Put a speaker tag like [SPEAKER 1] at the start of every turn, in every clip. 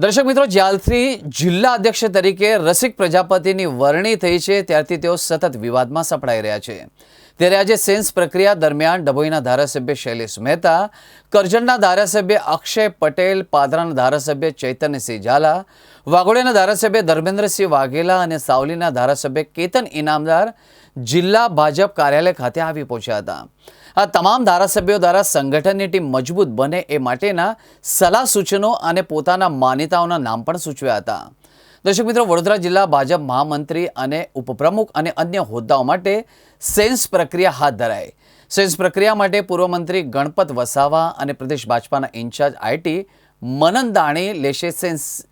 [SPEAKER 1] દર્શક મિત્રો, જ્યારથી જિલ્લા અધ્યક્ષ તરીકે રસિક પ્રજાપતિની વરણી થઈ છે, ત્યારથી તેઓ સતત વિવાદમાં સપડાઈ રહ્યા છે. ત્યારે આજે સેન્સ પ્રક્રિયા દરમિયાન ડભોઈના ધારાસભ્ય શૈલેષ મહેતા, કરજણના ધારાસભ્ય અક્ષય પટેલ, પાદરાના ધારાસભ્ય ચૈતન્યસિંહ ઝાલા, વાઘોડિયાના ધારાસભ્ય ધર્મેન્દ્રસિંહ વાઘેલા અને સાવલીના ધારાસભ્ય કેતન ઇનામદાર જિલ્લા ભાજપ કાર્યાલય ખાતે આવી પહોંચ્યા હતા. આ તમામ ધારાસભ્યો દ્વારા સંગઠનની ટીમ મજબૂત બને એ માટેના સલાહ સૂચનો અને પોતાના માન્યતાઓના નામ પણ સૂચવ્યા હતા. દર્શક મિત્રો, વડોદરા જિલ્લા ભાજપ મહામંત્રી અને ઉપપ્રમુખ અને અન્ય હોદ્દાઓ માટે સેન્સ પ્રક્રિયા હાથ ધરાઈ. સેન્સ પ્રક્રિયા માટે પૂર્વ મંત્રી ગણપત વસાવા અને પ્રદેશ ભાજપાના ઇન્ચાર્જ આઈટી મનન દાણી લેશે સેન્સ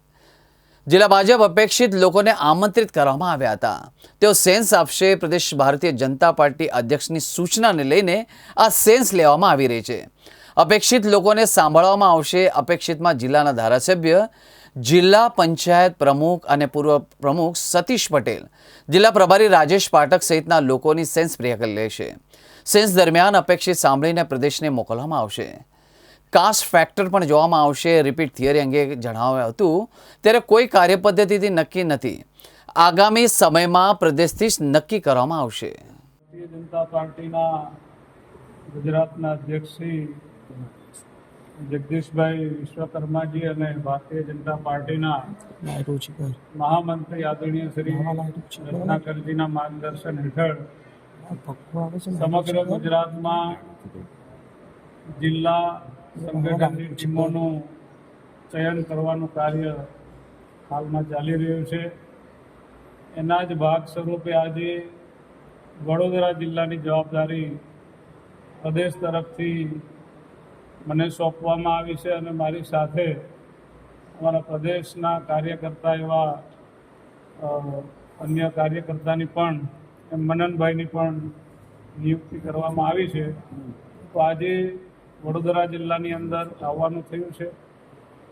[SPEAKER 1] જિલ્લા ભાજપ અપેક્ષિત લોકોને આમંત્રિત કરવામાં આવ્યા હતા. તેઓ સેન્સ આપશે, પ્રદેશ ભારતીય જનતા પાર્ટી અધ્યક્ષની સૂચનાને લઈને આ સેન્સ લેવામાં આવી રહી છે. અપેક્ષિત લોકોને સાંભળવામાં આવશે અપેક્ષિતમાં જિલ્લાના ધારાસભ્ય, જિલ્લા પંચાયત પ્રમુખ અને પૂર્વ પ્રમુખ સતીશ પટેલ. જિલ્લા પ્રભારી રાજેશ પાઠક સહિતના લોકોની સેન્સ પ્રિયકલ લેશે સેન્સ દરમિયાન અપેક્ષિત સાંભળીને પ્રદેશને મોકલવામાં આવશે. કાસ્ટ ફેક્ટર પણ જોવામાં આવશે રિપીટ થિયરી અંગે જણાવ્યું હતું. ત્યારે કોઈ કાર્યપદ્ધતિથી નક્કી નથી. આગામી સમયમાં પ્રદેશથી જ નક્કી કરવામાં આવશે.
[SPEAKER 2] ભારતીય જનતા પાર્ટીના ગુજરાતના અધ્યક્ષ શ્રી જગદીશભાઈ વિશ્વકર્માજી અને ભારતીય જનતા પાર્ટીના મહામંત્રી આદરણીય શ્રી રત્નાકરજીના માર્ગદર્શન હેઠળ સમગ્ર ગુજરાતમાં જિલ્લા સંગઠનની ટીમોનું ચયન કરવાનું કાર્ય હાલમાં ચાલી રહ્યું છે. એના જ ભાગ સ્વરૂપે આજે વડોદરા જિલ્લાની જવાબદારી પ્રદેશ તરફથી મને સોંપવામાં આવી છે અને મારી સાથે અમારા પ્રદેશના કાર્યકર્તા એવા અન્ય કાર્યકર્તાની પણ મનનભાઈની પણ નિયુક્તિ કરવામાં આવી છે. તો આજે વડોદરા જિલ્લાની અંદર આવવાનું થયું છે.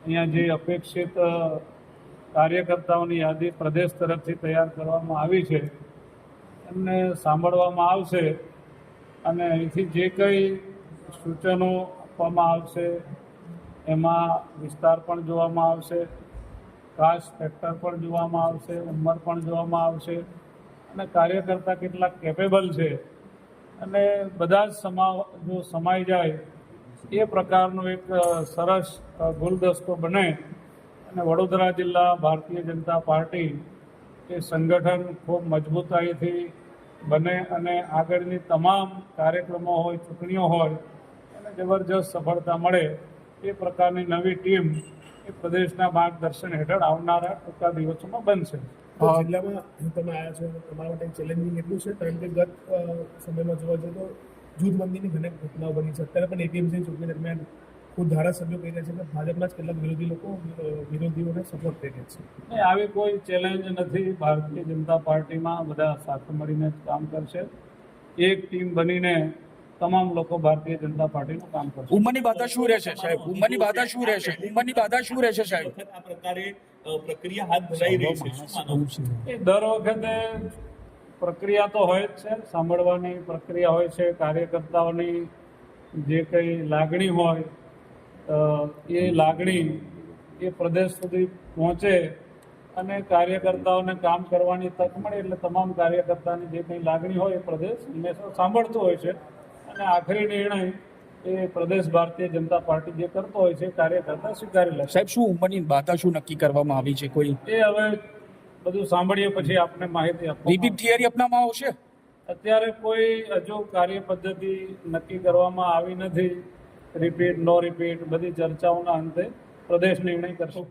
[SPEAKER 2] અહીંયા જે અપેક્ષિત કાર્યકર્તાઓની યાદી પ્રદેશ તરફથી તૈયાર કરવામાં આવી છે. એમને સાંભળવામાં આવશે અને અહીંથી જે કંઈ સૂચનો આપવામાં આવશે એમાં વિસ્તાર પણ જોવામાં આવશે કાસ્ટ ફેક્ટર પણ જોવામાં આવશે, ઉંમર પણ જોવામાં આવશે અને કાર્યકર્તા કેટલા કેપેબલ છે. અને બધા જ સમા, જો સમાઈ જાય એ પ્રકારનો એક સરસ ગુલદસ્તો બને અને વડોદરા જિલ્લા ભારતીય જનતા પાર્ટી એ સંગઠન ખૂબ મજબૂતાઈથી બને અને આગળની તમામ કાર્યક્રમો હોય, ચૂંટણીઓ હોય, એને જબરજસ્ત સફળતા મળે એ પ્રકારની નવી ટીમ એ પ્રદેશના માર્ગદર્શન હેઠળ આવનારા ટૂંકા દિવસોમાં બનશે.
[SPEAKER 3] જિલ્લામાં તમે આવ્યા છો, તમારા માટે ચેલેન્જિંગ એટલું છે, કારણ કે ગત સમયમાં જોવા જઈએ તો જૂથબંધીની ઘણી ઘટનાઓ બની છે. અત્યારે પણ એપીએમસી ચૂંટણી દરમિયાન ખુદ ધારાસભ્યો કહી રહ્યા છે કે ભાજપના જ કેટલાક વિરોધી લોકો વિરોધીઓને સપોર્ટ કરી રહ્યા છે.
[SPEAKER 2] નહીં, આવી કોઈ ચેલેન્જ નથી. ભારતીય જનતા પાર્ટીમાં બધા સાથે મળીને જ કામ કરશે. એક ટીમ બનીને તમામ લોકો ભારતીય જનતા પાર્ટીનું કામ કરશે.
[SPEAKER 4] ઉંમરની બાધા શું રહેશે સાહેબ? ઉંમરની બાધા શું રહેશે? ઉંમરની બાધા શું રહેશે સાહેબ?
[SPEAKER 3] આ પ્રકારે પ્રક્રિયા હાથ ધરાઈ રહી છે.
[SPEAKER 2] દર વખતે પ્રક્રિયા તો હોય જ છે સાંભળવાની પ્રક્રિયા હોય છે કાર્યકર્તાઓની જે કંઈ લાગણી હોય એ લાગણી એ પ્રદેશ સુધી પહોંચે અને કાર્યકર્તાઓને કામ કરવાની તક મળે એટલે તમામ કાર્યકર્તાની જે કંઈ લાગણી હોય એ પ્રદેશ હંમેશા સાંભળતો હોય છે. અને આખરી નિર્ણય એ પ્રદેશ ભારતીય જનતા પાર્ટી જે કરતો હોય છે કાર્યકર્તા સ્વીકારી લે
[SPEAKER 4] સાહેબ શું ઉંમરની બાધા શું નક્કી કરવામાં આવી છે? કોઈ
[SPEAKER 2] એ હવે બધું સાંભળીએ પછી આપને માહિતી આપો
[SPEAKER 4] રિપીટ થિયરી અપનાવવામાં આવશે?
[SPEAKER 2] અત્યારે કોઈ હજુ કાર્ય પદ્ધતિ નક્કી કરવામાં આવી નથી. રિપીટ નો રિપીટ બધી ચર્ચાઓના અંતે પ્રદેશ નિર્ણય કરશે.